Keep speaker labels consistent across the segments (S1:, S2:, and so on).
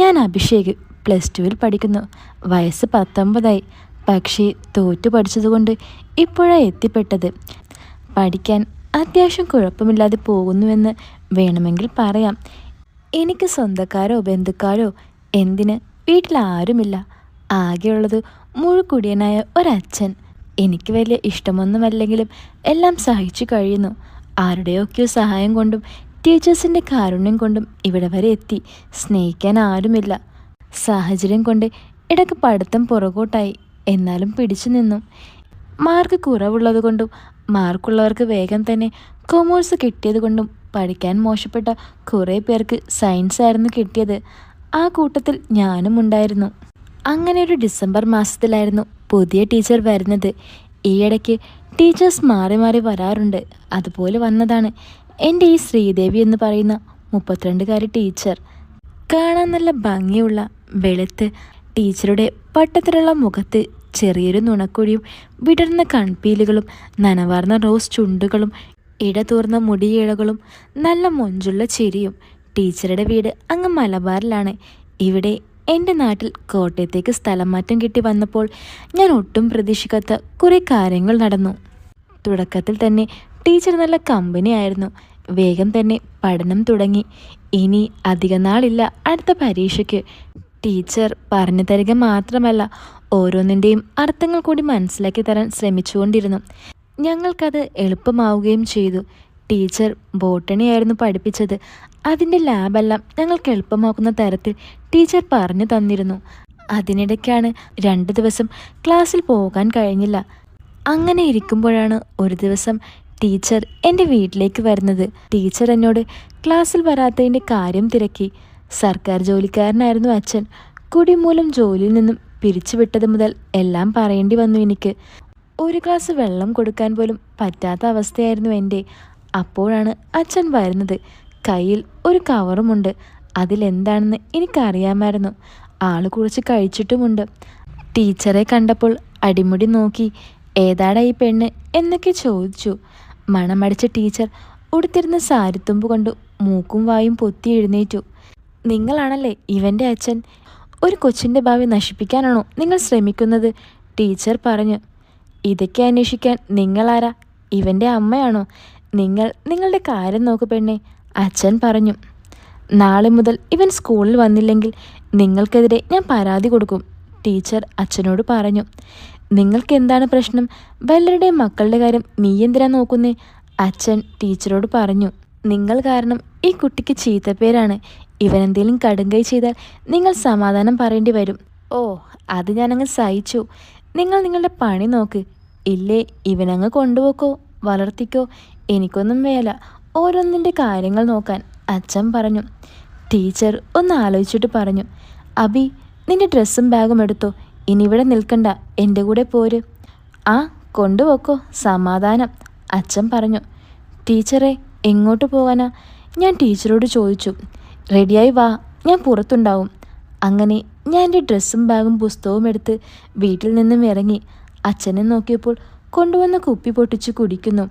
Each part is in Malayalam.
S1: ഞാൻ അഭിഷേക് പ്ലസ് ടുവിൽ പഠിക്കുന്നു. വയസ്സ് പത്തൊമ്പതായി. പക്ഷേ തോറ്റു പഠിച്ചതുകൊണ്ട് ഇപ്പോഴാണ് എത്തിപ്പെട്ടത്. പഠിക്കാൻ അത്യാവശ്യം കുഴപ്പമില്ലാതെ പോകുന്നുവെന്ന് വേണമെങ്കിൽ പറയാം. എനിക്ക് സ്വന്തക്കാരോ ബന്ധുക്കാരോ എന്തിന് വീട്ടിൽ ആരുമില്ല. ആകെയുള്ളത് മുഴുക്കുടിയനായ ഒരച്ഛൻ. എനിക്ക് വലിയ ഇഷ്ടമൊന്നുമല്ലെങ്കിലും എല്ലാം സഹിച്ചു കഴിയുന്നു. ആരുടെയൊക്കെയോ സഹായം കൊണ്ടും ടീച്ചേഴ്സിന്റെ കാരുണ്യം കൊണ്ടും ഇവിടെ വരെ എത്തി. സ്നേഹിക്കാൻ ആരുമില്ല. സാഹചര്യം കൊണ്ട് ഇടയ്ക്ക് പഠിത്തം പുറകോട്ടായി. എന്നാലും പിടിച്ചു നിന്നു. മാർക്ക് കുറവുള്ളതുകൊണ്ടും മാർക്കുള്ളവർക്ക് വേഗം തന്നെ കൊമേഴ്സ് കിട്ടിയതുകൊണ്ടും പഠിക്കാൻ മോശപ്പെട്ട കുറേ പേർക്ക് സയൻസ് ആയിരുന്നു കിട്ടിയത്. ആ കൂട്ടത്തിൽ ഞാനും ഉണ്ടായിരുന്നു. അങ്ങനെ ഒരു ഡിസംബർ മാസത്തിലായിരുന്നു പുതിയ ടീച്ചർ വരുന്നത്. ഈയിടയ്ക്ക് ടീച്ചേഴ്സ് മാറി മാറി വരാറുണ്ട്. അതുപോലെ വന്നതാണ്. എന്റെ ഈ ശ്രീദേവി എന്ന് പറയുന്ന മുപ്പത്തിരണ്ടുകാരി ടീച്ചർ. കാണാൻ നല്ല ഭംഗിയുള്ള വെളുത്ത് ടീച്ചറുടെ പട്ടത്തിലുള്ള മുഖത്ത് ചെറിയൊരു നുണക്കുഴിയും വിടർന്ന കൺപീലുകളും നനവാർന്ന റോസ് ചുണ്ടുകളും ഇടതൂർന്ന മുടിയിഴകളും നല്ല മൊഞ്ചുള്ള ചിരിയും ടീച്ചറുടെ വീട് അങ്ങ് മലബാറിലാണ്. ഇവിടെ എന്റെ നാട്ടിൽ കോട്ടയത്തേക്ക് സ്ഥലം മാറ്റം കിട്ടി വന്നപ്പോൾ ഞാൻ ഒട്ടും പ്രതീക്ഷിക്കാത്ത കുറേ കാര്യങ്ങൾ നടന്നു. തുടക്കത്തിൽ തന്നെ ടീച്ചർ നല്ല കമ്പനി ആയിരുന്നു വേഗം തന്നെ പഠനം തുടങ്ങി. ഇനി അധിക നാളില്ല അടുത്ത പരീക്ഷയ്ക്ക്. ടീച്ചർ പറഞ്ഞു തരിക മാത്രമല്ല ഓരോന്നിന്റെയും അർത്ഥങ്ങൾ കൂടി മനസ്സിലാക്കി തരാൻ ശ്രമിച്ചുകൊണ്ടിരുന്നു. ഞങ്ങൾക്കത് എളുപ്പമാവുകയും ചെയ്തു. ടീച്ചർ ബോട്ടണിയായിരുന്നു പഠിപ്പിച്ചത്. അതിന്റെ ലാബെല്ലാം ഞങ്ങൾക്ക് എളുപ്പമാക്കുന്ന തരത്തിൽ ടീച്ചർ പറഞ്ഞു തന്നിരുന്നു. അതിനിടയ്ക്കാണ് രണ്ട് ദിവസം ക്ലാസ്സിൽ പോകാൻ കഴിഞ്ഞില്ല. അങ്ങനെ ഇരിക്കുമ്പോഴാണ് ഒരു ദിവസം ടീച്ചർ എന്റെ വീട്ടിലേക്ക് വരുന്നത്. ടീച്ചർ എന്നോട് ക്ലാസ്സിൽ വരാത്തതിന്റെ കാര്യം തിരക്കി. സർക്കാർ ജോലിക്കാരനായിരുന്നു അച്ഛൻ. കുടിമൂലം ജോലിയിൽ നിന്നും പിരിച്ചുവിട്ടത് മുതൽ എല്ലാം പറയേണ്ടി വന്നു എനിക്ക്. ഒരു ഗ്ലാസ് വെള്ളം കൊടുക്കാൻ പോലും പറ്റാത്ത അവസ്ഥയായിരുന്നു എന്റെ അപ്പോഴാണ് അച്ഛൻ വരുന്നത്. കയ്യിൽ ഒരു കവറുമുണ്ട്. അതിലെന്താണെന്ന് എനിക്കറിയാമായിരുന്നു. ആൾ കുറച്ച് കഴിച്ചിട്ടുമുണ്ട്. ടീച്ചറെ കണ്ടപ്പോൾ അടിമുടി നോക്കി. ഏതാടാ ഈ പെണ്ണ് എന്നൊക്കെ ചോദിച്ചു. മണമടിച്ച ടീച്ചർ ഉടുത്തിരുന്ന സാരിത്തുമ്പ് കൊണ്ട് മൂക്കും വായും പൊത്തി എഴുന്നേറ്റു. നിങ്ങളാണല്ലേ ഇവന്റെ അച്ഛൻ? ഒരു കൊച്ചിന്റെ ഭാവി നശിപ്പിക്കാനാണോ നിങ്ങൾ ശ്രമിക്കുന്നത്? ടീച്ചർ പറഞ്ഞു. ഇതൊക്കെ അന്വേഷിക്കാൻ നിങ്ങളാരാ? ഇവന്റെ അമ്മയാണോ? നിങ്ങൾ നിങ്ങളുടെ കാര്യം നോക്കു പെണ്ണെ അച്ഛൻ പറഞ്ഞു. നാളെ മുതൽ ഇവൻ സ്കൂളിൽ വന്നില്ലെങ്കിൽ നിങ്ങൾക്കെതിരെ ഞാൻ പരാതി കൊടുക്കും ടീച്ചർ അച്ഛനോട് പറഞ്ഞു. നിങ്ങൾക്ക് എന്താണ് പ്രശ്നം? വല്ലവരുടെയും മക്കളുടെ കാര്യം നീ എന്തിനാ നോക്കുന്നേ? അച്ഛൻ ടീച്ചറോട് പറഞ്ഞു നിങ്ങൾ കാരണം ഈ കുട്ടിക്ക് ചീത്തപ്പേരാണ് ഇവനെന്തെങ്കിലും കടുങ്കൈ ചെയ്താൽ നിങ്ങൾ സമാധാനം പറയേണ്ടി വരും. ഓ അത് ഞാനങ്ങ് സഹിച്ചു. നിങ്ങൾ നിങ്ങളുടെ പണി നോക്ക്. ഇല്ലേ ഇവനങ്ങ് കൊണ്ടുപോക്കോ വളർത്തിക്കോ. എനിക്കൊന്നും വേല. ഓരോന്നിന്റെ കാര്യങ്ങൾ നോക്കാൻ. അച്ഛൻ പറഞ്ഞു. ടീച്ചർ ഒന്ന് ആലോചിച്ചിട്ട് പറഞ്ഞു അബി നിന്റെ ഡ്രസ്സും ബാഗും എടുത്തോ. ഇനി ഇവിടെ നിൽക്കണ്ട. എന്റെ കൂടെ പോര്. ആ കൊണ്ടുപോക്കോ. സമാധാനം. അച്ഛൻ പറഞ്ഞു. ടീച്ചറെ എങ്ങോട്ട് പോകാനാ ഞാൻ ടീച്ചറോട് ചോദിച്ചു. റെഡിയായി വാ. ഞാൻ പുറത്തുണ്ടാവും. അങ്ങനെ ഞാൻ എന്റെ ഡ്രസ്സും ബാഗും പുസ്തകവും എടുത്ത് വീട്ടിൽ നിന്നും ഇറങ്ങി അച്ഛനെ നോക്കിയപ്പോൾ കൊണ്ടുവന്ന കുപ്പി പൊട്ടിച്ച് കുടിക്കുന്നു.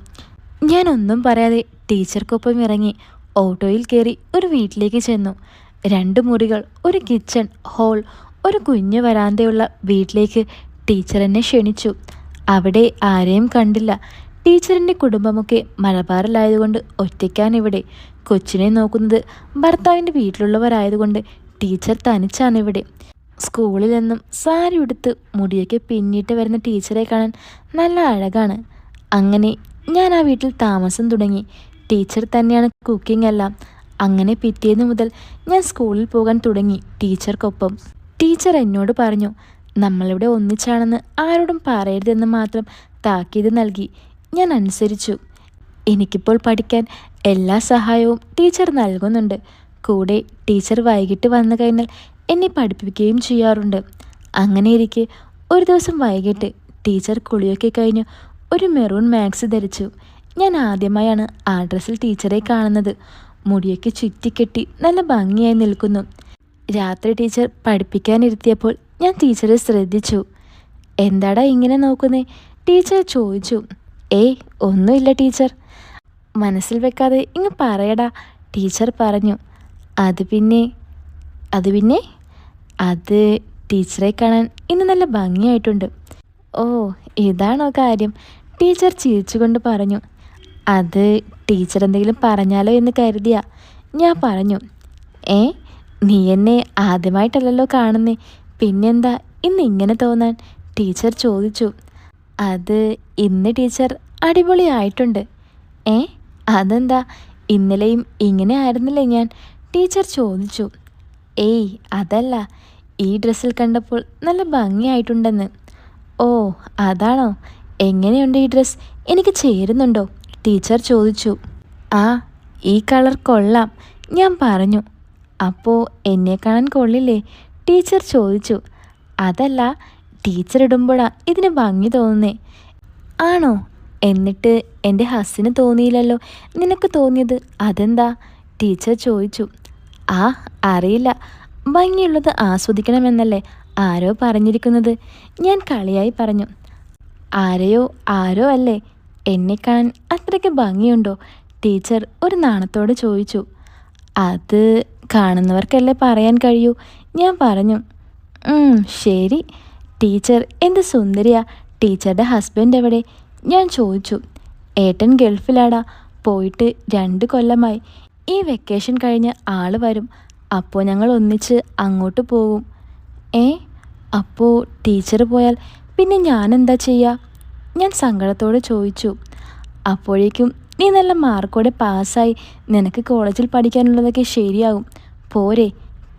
S1: ഞാൻ ഒന്നും പറയാതെ ടീച്ചർക്കൊപ്പം ഇറങ്ങി ഓട്ടോയിൽ കയറി ഒരു വീട്ടിലേക്ക് ചെന്നു. രണ്ട് മുറികൾ ഒരു കിച്ചൺ ഹോൾ ഒരു കുഞ്ഞു വരാന്തയുള്ള വീട്ടിലേക്ക് ടീച്ചർ എന്നെ ക്ഷണിച്ചു. അവിടെ ആരെയും കണ്ടില്ല. ടീച്ചറിന്റെ കുടുംബമൊക്കെ മലബാറിലായതുകൊണ്ട് ഒറ്റയ്ക്കാണ് ഇവിടെ കൊച്ചിനെ നോക്കുന്നത് ഭർത്താവിന്റെ വീട്ടിലുള്ളവരായതുകൊണ്ട് ടീച്ചർ തനിച്ചാണ് ഇവിടെ സ്കൂളിൽ നിന്നും സാരി ഉടുത്ത് മുടിയൊക്കെ പിന്നിട്ട് വരുന്ന ടീച്ചറെ കാണാൻ നല്ല അഴകാണ്. അങ്ങനെ ഞാൻ ആ വീട്ടിൽ താമസം തുടങ്ങി. ടീച്ചർ തന്നെയാണ് കുക്കിംഗ് എല്ലാം. അങ്ങനെ പിറ്റേന്ന് മുതൽ ഞാൻ സ്കൂളിൽ പോകാൻ തുടങ്ങി ടീച്ചർക്കൊപ്പം. ടീച്ചർ എന്നോട് പറഞ്ഞു നമ്മളിവിടെ ഒന്നിച്ചാണെന്ന് ആരോടും പറയരുതെന്ന് മാത്രം താക്കീത് നൽകി ഞാൻ അനുസരിച്ചു. എനിക്കിപ്പോൾ പഠിക്കാൻ എല്ലാ സഹായവും ടീച്ചർ നൽകുന്നുണ്ട്. കൂടെ ടീച്ചർ വൈകിട്ട് വന്നു കഴിഞ്ഞാൽ എന്നെ പഠിപ്പിക്കുകയും ചെയ്യാറുണ്ട്. അങ്ങനെ ഇരിക്കെ ഒരു ദിവസം വൈകിട്ട് ടീച്ചർ കുളിയൊക്കെ കഴിഞ്ഞ് ഒരു മെറൂൺ മാക്സ് ധരിച്ചു. ഞാൻ ആദ്യമായാണ് ആ ഡ്രസ്സിൽ ടീച്ചറെ കാണുന്നത്. മുടിയൊക്കെ ചുറ്റിക്കെട്ടി നല്ല ഭംഗിയായി നിൽക്കുന്നു. രാത്രി ടീച്ചർ പഠിപ്പിക്കാനിരുത്തിയപ്പോൾ ഞാൻ ടീച്ചറെ ശ്രദ്ധിച്ചു. എന്താടാ ഇങ്ങനെ നോക്കുന്നേ? ടീച്ചർ ചോദിച്ചു. ഏയ് ഒന്നുമില്ല ടീച്ചർ. മനസ്സിൽ വെക്കാതെ ഇങ്ങ് പറയടാ ടീച്ചർ പറഞ്ഞു. അത് പിന്നെ? അത് പിന്നെ? അത് ടീച്ചറെ കാണാൻ ഇന്ന് നല്ല ഭംഗിയായിട്ടുണ്ട്. ഓ ഇതാണോ കാര്യം? ടീച്ചർ ചിരിച്ചുകൊണ്ട് പറഞ്ഞു. അത് ടീച്ചർ എന്തെങ്കിലും പറഞ്ഞാലോ എന്ന് കരുതിയാ. ഞാൻ പറഞ്ഞു. ഏ നീ എന്നെ ആദ്യമായിട്ടല്ലല്ലോ കാണുന്നേ. പിന്നെന്താ ഇന്ന് ഇങ്ങനെ തോന്നാൻ ടീച്ചർ ചോദിച്ചു. അത് ഇന്ന് ടീച്ചർ അടിപൊളിയായിട്ടുണ്ട്. ഏ അതെന്താ? ഇന്നലെയും ഇങ്ങനെ ആയിരുന്നില്ലേ ഞാൻ? ടീച്ചർ ചോദിച്ചു. ഏയ് അതല്ല. ഈ ഡ്രസ്സിൽ കണ്ടപ്പോൾ നല്ല ഭംഗിയായിട്ടുണ്ടെന്ന്. ഓ അതാണോ? എങ്ങനെയുണ്ട് ഈ ഡ്രസ്സ്? എനിക്ക് ചേരുന്നുണ്ടോ? ടീച്ചർ ചോദിച്ചു. ആ ഈ കളർ കൊള്ളാം. ഞാൻ പറഞ്ഞു. അപ്പോൾ എന്നെ കാണാൻ കൊള്ളില്ലേ? ടീച്ചർ ചോദിച്ചു. അതല്ല ടീച്ചർ ഇടുമ്പോഴാ ഇതിന് ഭംഗി തോന്നുന്നേ. ആണോ? എന്നിട്ട് എന്റെ ഹസ്സിന് തോന്നിയില്ലല്ലോ. നിനക്ക് തോന്നിയത് അതെന്താ? ടീച്ചർ ചോദിച്ചു. ആ അറിയില്ല. ഭംഗിയുള്ളത് ആസ്വദിക്കണമെന്നല്ലേ ആരോ പറഞ്ഞിരിക്കുന്നത്. ഞാൻ കളിയായി പറഞ്ഞു. ആരെയോ ആരോ അല്ലേ? എന്നെ കാണാൻ അത്രയ്ക്ക് ഭംഗിയുണ്ടോ? ടീച്ചർ ഒരു നാണത്തോടെ ചോദിച്ചു. അത് കാണുന്നവർക്കല്ലേ പറയാൻ കഴിയൂ? ഞാൻ പറഞ്ഞു "ഉം, ശരി. ടീച്ചർ എന്ത് സുന്ദരിയാ. ടീച്ചറുടെ ഹസ്ബൻഡ് എവിടെ? ഞാൻ ചോദിച്ചു ഏട്ടൻ ഗൾഫിലാടാ. പോയിട്ട് രണ്ട് കൊല്ലമായി. ഈ വെക്കേഷൻ കഴിഞ്ഞ് ആൾ വരും. അപ്പോൾ ഞങ്ങൾ ഒന്നിച്ച് അങ്ങോട്ട് പോകും. ഏ? അപ്പോൾ ടീച്ചർ പോയാൽ പിന്നെ ഞാനെന്താ ചെയ്യുക ഞാൻ സങ്കടത്തോടെ ചോദിച്ചു അപ്പോഴേക്കും നീ നല്ല മാർക്കോടെ പാസ്സായി നിനക്ക് കോളേജിൽ പഠിക്കാനുള്ളതൊക്കെ ശരിയാകും പോരെ.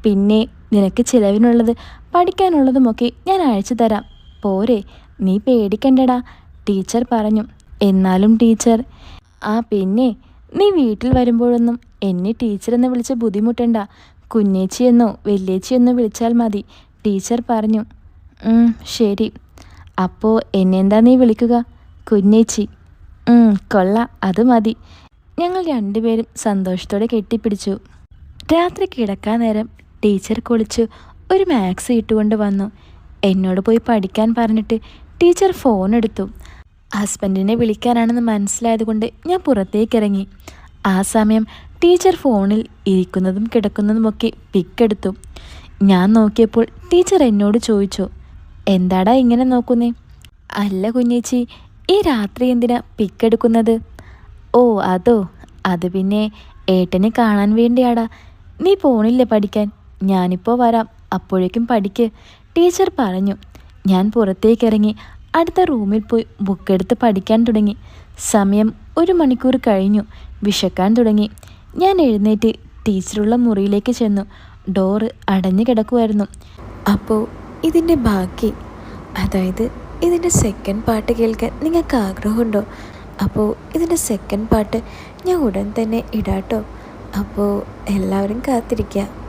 S1: പിന്നെ നിനക്ക് ചിലവിനുള്ളത് പഠിക്കാനുള്ളതുമൊക്കെ ഞാൻ അയച്ചു തരാം. പോരെ. നീ പേടിക്കണ്ടടാ. ടീച്ചർ പറഞ്ഞു. എന്നാലും ടീച്ചർ. ആ പിന്നെ നീ വീട്ടിൽ വരുമ്പോഴൊന്നും എന്നെ ടീച്ചർ എന്ന് വിളിച്ച് ബുദ്ധിമുട്ടണ്ട. കുഞ്ഞേച്ചിയെന്നോ വല്യേച്ചിയെന്നോ വിളിച്ചാൽ മതി. ടീച്ചർ പറഞ്ഞു. ശരി. അപ്പോൾ എന്നെന്താ നീ വിളിക്കുക? കുഞ്ഞേച്ചി. "ഉം, കൊള്ളാം. അത് മതി. ഞങ്ങൾ രണ്ടുപേരും സന്തോഷത്തോടെ കെട്ടിപ്പിടിച്ചു. രാത്രി കിടക്കാൻ നേരം ടീച്ചർ കുളിച്ച്. ഒരു മാത്സ് ഇട്ടുകൊണ്ട് വന്നു. എന്നോട് പോയി പഠിക്കാൻ പറഞ്ഞിട്ട് ടീച്ചർ ഫോൺ എടുത്തു. ഹസ്ബൻഡിനെ വിളിക്കാനാണെന്ന് മനസ്സിലായതുകൊണ്ട് ഞാൻ പുറത്തേക്ക് ഇറങ്ങി ആ സമയം ടീച്ചർ ഫോണിൽ ഇരിക്കുന്നതും കിടക്കുന്നതുമൊക്കെ പിക്കെടുത്തു. ഞാൻ നോക്കിയപ്പോൾ ടീച്ചർ എന്നോട് ചോദിച്ചു എന്താടാ ഇങ്ങനെ നോക്കുന്നേ? അല്ല കുഞ്ഞേച്ചി ഈ രാത്രി എന്തിനാ പിക്കെടുക്കുന്നത്? ഓ അതോ അത് പിന്നെ ഏട്ടനെ കാണാൻ വേണ്ടിയാടാ. നീ പോണില്ലേ പഠിക്കാൻ? ഞാനിപ്പോൾ വരാം. അപ്പോഴേക്കും പഠിക്ക്. ടീച്ചർ പറഞ്ഞു. ഞാൻ പുറത്തേക്കിറങ്ങി. അടുത്ത റൂമിൽ പോയി ബുക്ക് എടുത്ത് പഠിക്കാൻ തുടങ്ങി. സമയം ഒരു മണിക്കൂർ കഴിഞ്ഞു. വിശക്കാൻ തുടങ്ങി. ഞാൻ എഴുന്നേറ്റ് ടീച്ചറുള്ള മുറിയിലേക്ക് ചെന്നു. ഡോറ് അടഞ്ഞു കിടക്കുമായിരുന്നു അപ്പോൾ ഇതിന്റെ ബാക്കി. അതായത് ഇതിന്റെ സെക്കൻഡ് പാട്ട് കേൾക്കാൻ നിങ്ങൾക്ക് ആഗ്രഹമുണ്ടോ? അപ്പോൾ ഇതിന്റെ സെക്കൻഡ് പാട്ട് ഞാൻ ഉടൻ തന്നെ ഇടാട്ടോ. അപ്പോൾ എല്ലാവരും കാത്തിരിക്കുക.